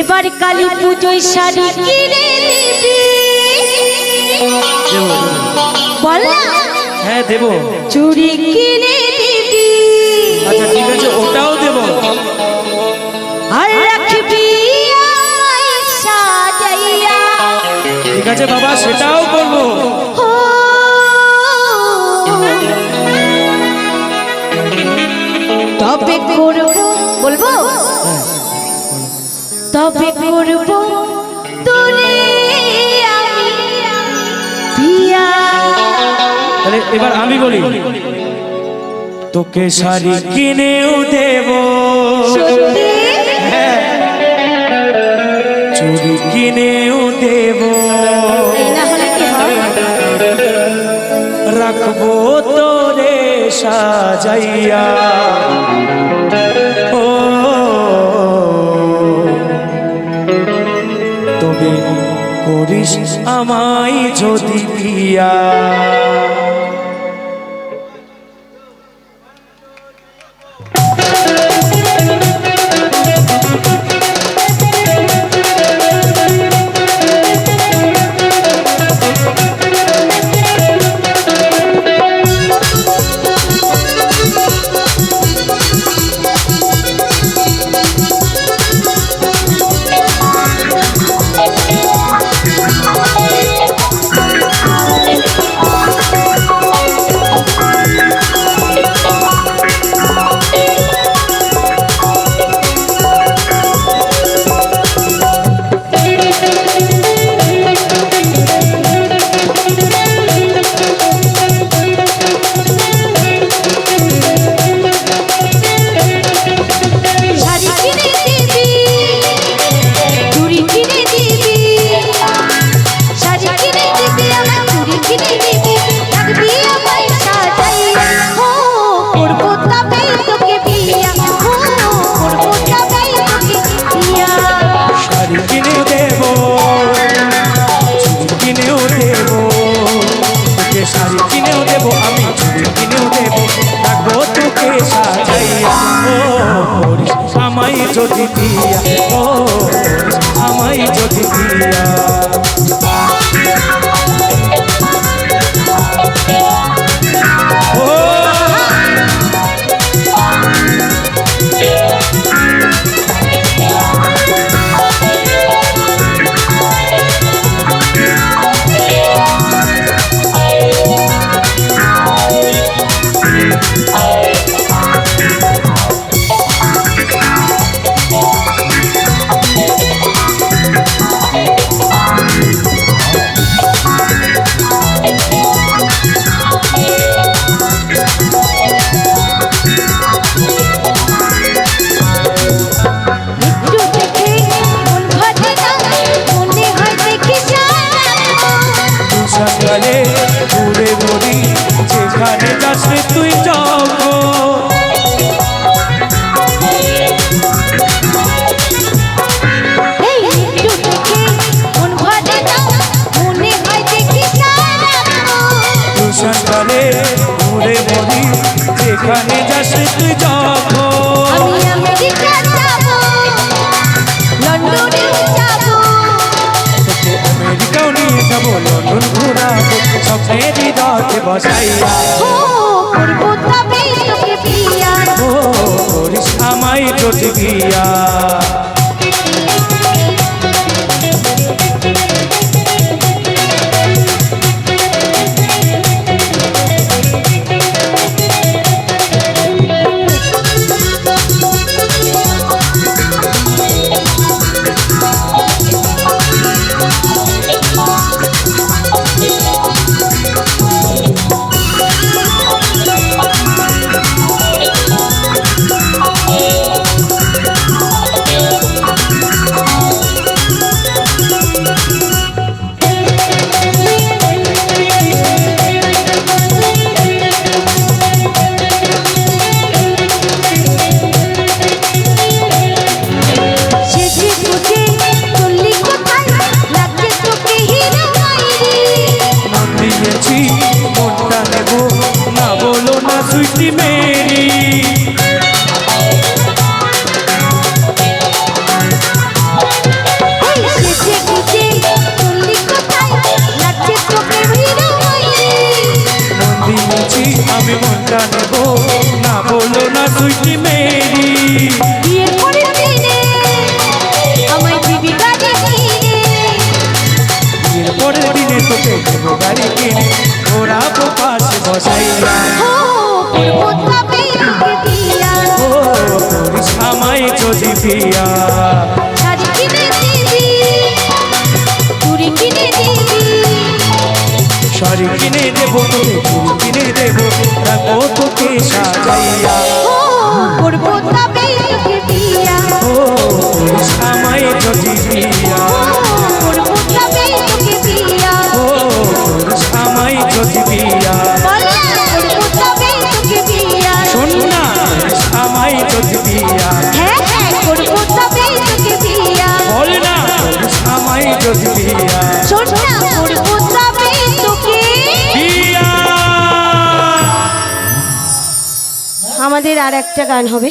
এবার কালী পুজোয় শাড়ি কিনে দিবি বল না। হ্যাঁ দেবো। চুড়ি কিনে দিবি আচ্ছা ঠিক আছে ওটাও দেবো। আর রাখবি সাজাইয়া। ঠিক আছে বাবা সেটাও করব। তবে করব। বলব? তবে করব তাহলে এবার আমি বলি তোকে শাড়ি কিনেও দেবো। হ্যাঁ। কিনেও দেবো। রাখব তোরে সাজাইয়া। করিস আমায় যদি পিয়া আমায় যদি দিয়া ও আমায় যদি দিয়া। সকালে ঘুরে মরি যেখানে যাস তুই তোকে আমেরিকাও নিয়ে যাব লন্ডন ঘুরাবো স্বপ্নের হৃদয়কে বসাইয়া। ও করিস আমায় যদি গিয়া দিয়েছি মনটা নেব না বলো না সুইটি মেরি দিয়া শাড়ি কিনে দিবি চুড়ি কিনে দিবি। শাড়ি কিনে দেব তোকে চুড়ি কিনে দেব। রাখব তোকে তবে তোকে বিয়া ও আর একটা গান হবে।